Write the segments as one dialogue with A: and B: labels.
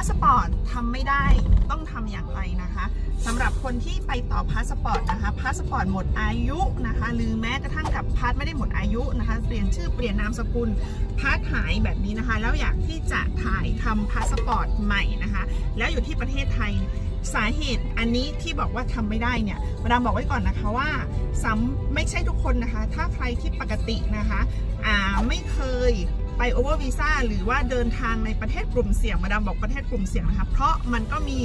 A: าสปอร์ตทำไม่ได้ต้องทำอย่างไรนะคะสำหรับคนที่ไปต่อพาสปอร์ตนะคะพาสปอร์ตหมดอายุนะคะ หรือแม้กระทั่งกับพาสไม่ได้หมดอายุนะคะ เปลี่ยนชื่อเปลี่ยนนามสกุลพาสหายแบบนี้นะคะ แล้วอยากที่จะถ่ายทำพาสปอร์ตใหม่นะคะ แล้วอยู่ที่ประเทศไทยสาเหตุอันนี้ที่บอกว่าทำไม่ได้เนี่ยมาดามบอกไว้ก่อนนะคะว่าซ้ำไม่ใช่ทุกคนนะคะ ถ้าใครที่ปกตินะคะ อ่าไม่เคย ไปโอเวอร์วีซ่าหรือว่าเดินทางในประเทศกลุ่มเสี่ยงมาดามบอกประเทศกลุ่มเสี่ยงนะคะเพราะมันก็มี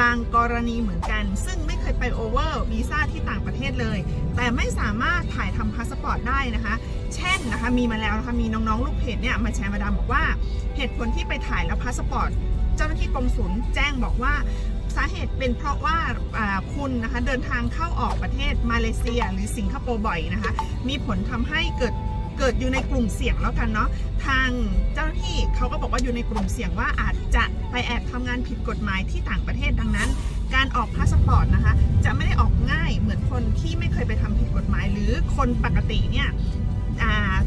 A: บางกรณีเหมือนกัน ซึ่งไม่เคยไปโอเวอร์วีซ่าที่ต่างประเทศเลย แต่ไม่สามารถถ่ายทำพาสปอร์ตได้นะคะ เช่นนะคะมีมาแล้วนะคะมีน้องๆลูกเพจเนี่ยมาแชร์มาดามบอกว่า เหตุผลที่ไปถ่ายแล้วพาสปอร์ตเจ้าหน้าที่กรมศุลแจ้งบอกว่าสาเหตุเป็นเพราะว่าอ่าคุณนะคะเดินทางเข้าออกประเทศมาเลเซีย หรือสิงคโปร์บ่อยนะคะ มีผลทำให้เกิด เกิดอยู่ในกลุ่มเสี่ยงแล้วกันเนาะทางเจ้าหน้าที่เขาก็บอกว่าอยู่ในกลุ่มเสี่ยงว่าอาจจะไปแอบทำงานผิดกฎหมายที่ต่างประเทศดังนั้น การออกพาสปอร์ตนะคะ จะไม่ได้ออกง่ายเหมือนคนที่ไม่เคยไปทำผิดกฎหมาย หรือคนปกติเนี่ย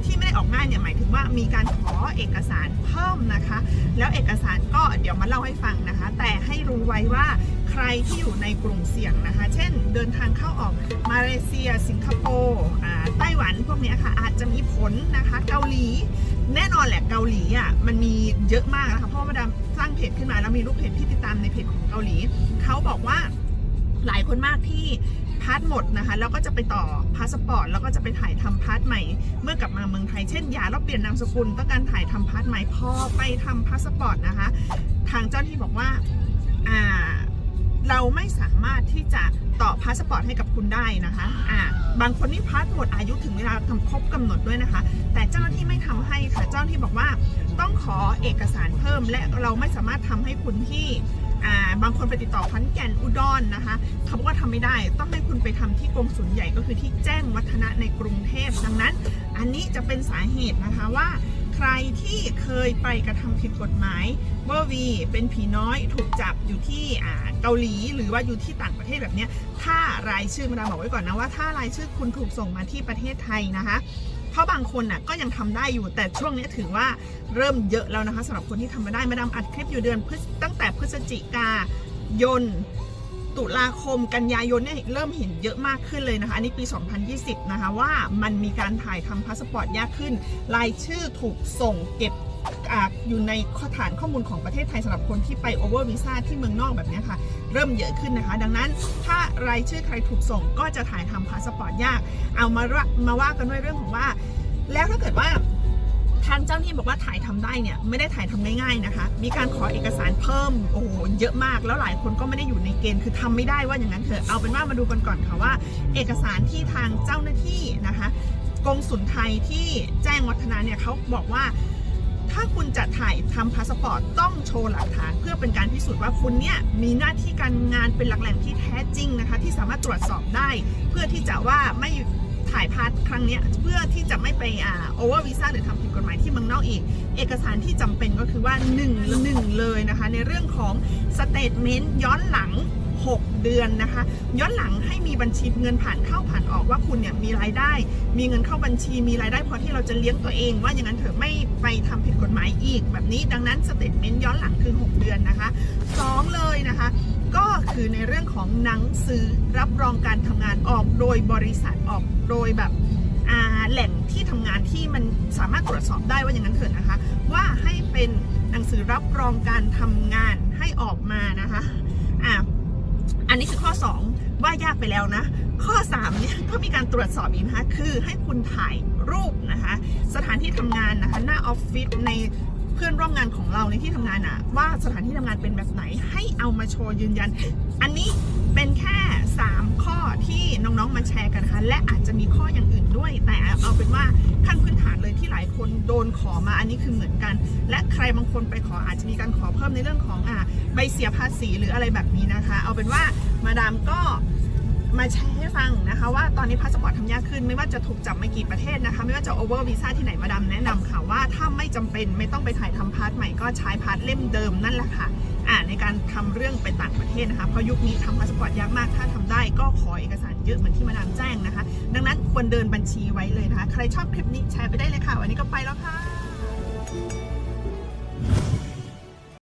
A: ที่ไม่ได้ออกง่ายเนี่ยหมายถึงว่ามีการขอเอกสารเพิ่มนะคะ แล้วเอกสารก็เดี๋ยวมาเล่าให้ฟังนะคะ แต่ให้รู้ไว้ว่าใครที่อยู่ในกลุ่มเสี่ยงนะคะ เช่น เดินทางเข้าออกมาเลเซีย สิงคโปร์ไต้หวันพวกนี้ค่ะอาจจะมีผลนะคะเกาหลี แน่นอนแหละเกาหลีอะมันมีเยอะมากนะคะเพราะว่ามาดามสร้างเพจขึ้นมาแล้วมีลูกเพจที่ติดตามในเพจของเกาหลีเขาบอกว่าหลายคนมากที่ พาสหมดนะคะแล้วก็จะไปต่อพาสปอร์ตแล้วก็จะไปถ่ายทำพาสใหม่ เมื่อกลับมาเมืองไทยเช่นอยาเราเปลี่ยนนามสกุลต้องการถ่ายทำพาสใหม่พอไปทำพาสปอร์ตนะคะทางเจ้าที่บอกว่าอ่าเราไม่สามารถที่จะต่อพาสปอร์ตให้กับคุณได้นะคะอ่าบางคนนี่พาสหมดอายุถึงเวลาทำครบกำหนดด้วยนะคะ แต่เจ้าหน้าที่ไม่ทำให้ค่ะเจ้าหน้าที่บอกว่าต้องขอเอกสารเพิ่มและเราไม่สามารถทำให้คุณที่ บางคนไปติดต่อขอนแก่นอุดรนนะคะเขาบอกว่าทำไม่ได้ ต้องให้คุณไปทำที่กรมศูนย์ใหญ่ก็คือที่แจ้งวัฒนะในกรุงเทพดังนั้น อันนี้จะเป็นสาเหตุนะคะว่าใครที่เคยไปกระทำผิดกฎหมายว่าวีเป็นผีน้อยถูกจับอยู่ที่อ่าเกาหลีหรือว่าอยู่ที่ต่างประเทศแบบนี้ถ้ารายชื่อมาดามบอกไว้ก่อนนะว่าถ้ารายชื่อคุณถูกส่งมาที่ประเทศไทยนะคะเพราะบางคนน่ะก็ยังทำได้อยู่แต่ช่วงนี้ถือว่าเริ่มเยอะแล้วนะคะสำหรับคนที่ทำม่ได้มาดามอัดคลิปอยู่เดือนพฤศตั้ง พฤศจิกายน ตุลาคมกันยายนเนี่ยเริ่มเห็นเยอะมากขึ้นเลยนะคะ อันนี้ปี 2020 นะคะว่ามันมีการถ่ายทำพาสปอร์ตยากขึ้น รายชื่อถูกส่งเก็บอยู่ในข้อฐานข้อมูลของประเทศไทยสำหรับคนที่ไปโอเวอร์วีซ่าที่เมืองนอกแบบนี้ค่ะ เริ่มเยอะขึ้นนะคะ ดังนั้นถ้ารายชื่อใครถูกส่งก็จะถ่ายทำพาสปอร์ตยาก เอามามาว่ากันด้วยเรื่องของว่า แล้วถ้าเกิดว่าางเจ้าหน้าที่บอกว่าถ่ายทำได้เนี่ยไม่ได้ถ่ายทำง่ายๆนะคะ มีการขอเอกสารเพิ่มโอ้โหเยอะมาก แล้วหลายคนก็ไม่ได้อยู่ในเกณฑ์คือทำไม่ได้ว่าอย่างนั้นเถอะเอาเป็นว่ามาดูกันก่อนค่ะว่า เอกสารที่ทางเจ้าหน้าที่นะคะกงสุลไทยที่แจ้งวัฒนาเนี่ยเขาบอกว่าถ้าคุณจะถ่ายทำพาสปอร์ตต้องโชว์หลักฐาน เพื่อเป็นการพิสูจน์ว่าคุณเนี่ยมีหน้าที่การงานเป็นหลักแหล่งที่แท้จริงนะคะ ที่สามารถตรวจสอบได้ เพื่อที่จะว่าไม่ ถ่ายพาสครั้งนี้เพื่อที่จะไม่ไปอ่าโอเวอร์วีซ่าหรือทำผิดกฎหมายที่เมืองนอกอีก เอกสารที่จำเป็นก็คือว่า1นึ่งหนึ่งเลยนะคะ ในเรื่องของสเตทเมนต์ย้อนหลัง 6 เดือนนะคะ ย้อนหลังให้มีบัญชีเงินผ่านเข้าผ่านออกว่าคุณเนี่ยมีรายได้ มีเงินเข้าบัญชีมีรายได้พอที่เราจะเลี้ยงตัวเอง ว่าอย่างนั้นเถอะไม่ไปทำผิดกฎหมายอีกแบบนี้ ดังนั้นสเตทเมนต์ย้อนหลังคือ 6 เดือนนะคะสองเลยนะคะ คือในเรื่องของหนังสือรับรองการทำงานออกโดยบริษัทออกโดยแบบแหล่งที่ทำงานที่มันสามารถตรวจสอบได้ว่าอย่างนั้นเถอะนะคะ ว่าให้เป็นหนังสือรับรองการทำงานให้ออกมานะคะอะอันนี้คือข้อ 2 ว่ายากไปแล้วนะ ข้อ3เนี่ยก็มีการตรวจสอบอีกนะคะ คือให้คุณถ่ายรูปนะคะ สถานที่ทำงานนะคะ หน้าออฟฟิศใน พื่อนร่วมงานของเราในที่ทำงานอะว่าสถานที่ทำงานเป็นแบบไหน ให้เอามาโชว์ยืนยัน อันนี้เป็นแค่ 3 ข้อที่น้องๆมาแชร์กันนะคะและอาจจะมีข้ออย่างอื่นด้วย แต่เอาเป็นว่าขั้นพื้นฐานเลยที่หลายคนโดนขอมาอันนี้คือเหมือนกัน และใครบางคนไปขออาจจะมีการขอเพิ่มในเรื่องของอ่าใบเสียภาษีหรืออะไรแบบนี้นะคะ เอาเป็นว่ามาดามก็ มาแชร์ให้ฟังนะคะ ว่าตอนนี้พาสปอร์ตทำยากขึ้นไม่ว่าจะถูกจับไม่กี่ประเทศนะคะ ไม่ว่าจะโอเวอร์วีซ่าที่ไหนมาดาแนะนำค่ะว่าถ้าไม่จำเป็นไม่ต้องไปถ่ายทำพาสใหม่ก็ใช้พาสเล่มเดิมนั่นแหละค่ะอ่าในการทำเรื่องไปต่างประเทศนะคะเพราะยุคนี้ทำพาสปอร์ตยากมากถ้าทำได้ก็ขอเอกสารเยอะเหมือนที่มาดามแจ้งนะคะ ดังนั้นควรเดินบัญชีไว้เลยนะคะ ใครชอบคลิปนี้แชร์ไปได้เลยค่ะ วันนี้ก็ไปแล้วค่ะ